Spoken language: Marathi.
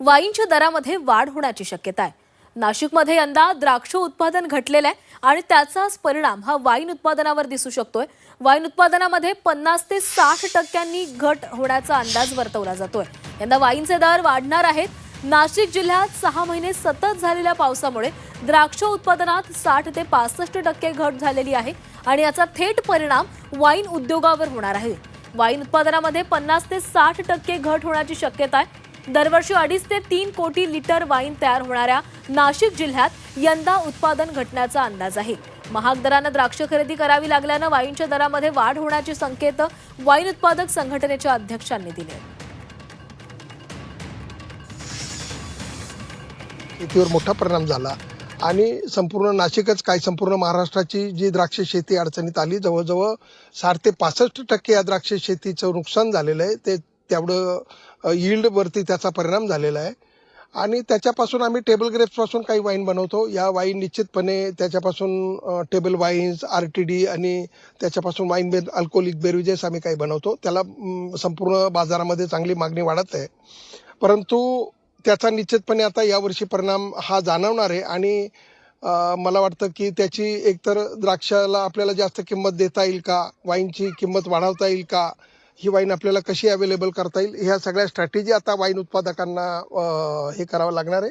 वाईनच्या दरामध्ये वाढ होण्याची शक्यता आहे. नाशिकमध्ये यंदा द्राक्ष उत्पादन घटलेलं आहे आणि त्याचाच परिणाम हा वाईन उत्पादनावर दिसू शकतोय. वाईन उत्पादनामध्ये पन्नास ते साठ टक्क्यांनी घट होण्याचा अंदाज वर्तवला जातोय. यंदा वाईनचे दर वाढणार आहेत. नाशिक जिल्ह्यात सहा महिने सतत झालेल्या पावसामुळे द्राक्ष उत्पादनात साठ ते पासष्ट टक्के घट झालेली आहे आणि याचा थेट परिणाम वाईन उद्योगावर होणार आहे. वाईन उत्पादनामध्ये पन्नास ते साठ टक्के घट होण्याची शक्यता आहे. दरवर्षी अडीच ते तीन कोटी लिटर वाईन तयार होणाऱ्या नाशिक जिल्ह्यात यंदा उत्पादन घटण्याचा अंदाज आहे. महाग दरानं द्राक्ष खरेदी करावी लागल्यानं वाईनच्या दरामध्ये वाढ होण्याचे संकेत वाईन उत्पादक संघटनेच्या अध्यक्षांनी दिले. शेतीवर मोठा परिणाम झाला आणि संपूर्ण नाशिकच काय संपूर्ण महाराष्ट्राची जी द्राक्ष शेती अडचणीत आली जवळजवळ साठ ते पासष्ट टक्के या द्राक्ष शेतीचं नुकसान झालेलं आहे. ते तेवढं यील्डवरती त्याचा परिणाम झालेला आहे. आणि त्याच्यापासून आम्ही टेबल ग्रेप्सपासून काही वाईन बनवतो. या वाईन निश्चितपणे त्याच्यापासून table wines R T D आणि त्याच्यापासून वाईन बेर अल्कोहोलिक बेरिजेस आम्ही काही बनवतो. त्याला संपूर्ण बाजारामध्ये चांगली मागणी वाढत आहे. परंतु त्याचा निश्चितपणे आता यावर्षी परिणाम हा जाणवणार आहे. आणि मला वाटतं की त्याची एकतर द्राक्षाला आपल्याला जास्त किंमत देता येईल का? वाईनची किंमत वाढवता येईल का? ही वाईन आपल्याला कशी अवेलेबल करता येईल? ह्या सगळ्या स्ट्रॅटेजी आता वाईन उत्पादकांना हे करावं लागणार आहे.